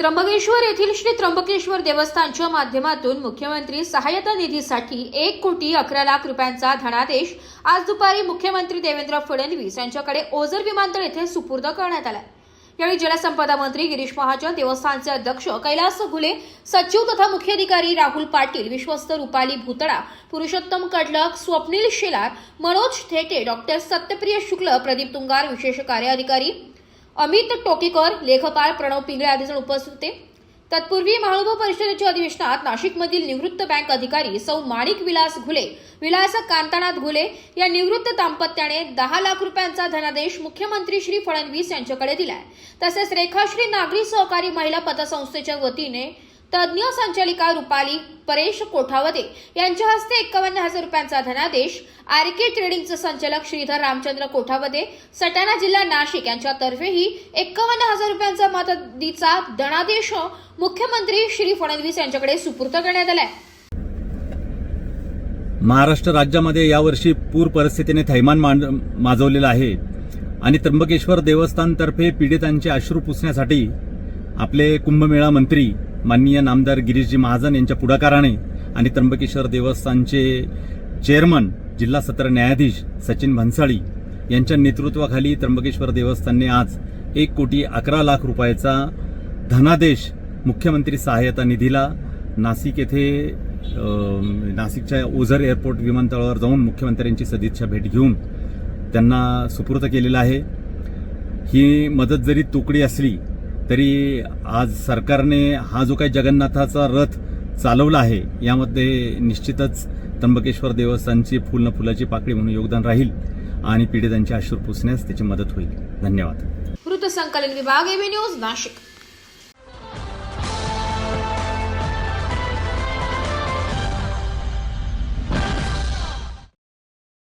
त्र्यंबकेश्वर येथील श्री त्र्यंबकेश्वर देवस्थानच्या माध्यमातून मुख्यमंत्री सहायता निधीसाठी एक कोटी अकरा लाख रुपयांचा धनादेश आज दुपारी मुख्यमंत्री देवेंद्र फडणवीस यांच्याकडे ओझर विमानतळ येथे सुपूर्द करण्यात आला यावेळी जलसंपदा मंत्री गिरीश महाजन देवस्थानचे अध्यक्ष कैलास घुले सचिव तथा मुख्य अधिकारी राहुल पाटील विश्वस्त रुपाली भुतडा पुरुषोत्तम कडलक स्वप्नील शेलार मनोज थेटे डॉक्टर सत्यप्रिय शुक्ल प्रदीप तुंगार विशेष कार्याधिकारी अमित टोकेकर लेखपाल प्रणव पिंगळे आदी जण उपस्थित होते. तत्पूर्वी महानुभव परिषदेच्या अधिवेशनात नाशिकमधील निवृत्त बँक अधिकारी सौ माणिक विलास घुले विलास कांतानाथ घुले या निवृत्त दाम्पत्याने दहा लाख रुपयांचा धनादेश मुख्यमंत्री श्री फडणवीस यांच्याकडे दिलाय. तसेच रेखाश्री नागरी सहकारी महिला पतसंस्थेच्या वतीने तज्ज्ञ संचालिका रुपाली परेश कोठावदे यांच्या हस्ते एकावन्न हजार रुपयांचा धनादेश. आरके ट्रेडिंगचे संचालक श्रीधर रामचंद्र कोठावदे सटाणा जिल्हा नाशिक यांच्यातर्फेही एकावन्न हजार रुपयांचा मदतीचा धनादेश मुख्यमंत्री श्री फडणवीस यांच्याकडे सुपूर्त करण्यात आलाय. महाराष्ट्र राज्यामध्ये यावर्षी पूर परिस्थितीने थैमान मांड माजवलेलं आहे. आणि त्र्यंबकेश्वर देवस्थानतर्फे पीडितांचे अश्रू पुसण्यासाठी आपले कुंभमेळा मंत्री माननीय नामदार गिरीशजी महाजन यांच्या पुढाकाराने आणि त्र्यंबकेश्वर देवस्थानचे चेअरमन जिल्हा सत्र न्यायाधीश सचिन भन्साळी यांच्या नेतृत्वाखाली त्र्यंबकेश्वर देवस्थानने आज एक कोटी अकरा लाख रुपयाचा धनादेश मुख्यमंत्री सहाय्यता निधीला. नाशिक येथे नाशिकच्या ओझर एअरपोर्ट विमानतळावर जाऊन मुख्यमंत्र्यांची सदिच्छा भेट घेऊन त्यांना सुपूर्द केलेलं आहे. ही मदत जरी तुकडी असली तरी आज सरकारने हा जो काही जगन्नाथाचा रथ चालवला आहे यामध्ये निश्चितच त्र्यंबकेश्वर देवस्थानची फुल न फुलाची पाकळी म्हणून योगदान राहील आणि पीडितांचे अश्रू पुसण्यास त्याची मदत होईल. धन्यवाद. वृत्तसंकलन विभाग एबी न्यूज नाशिक.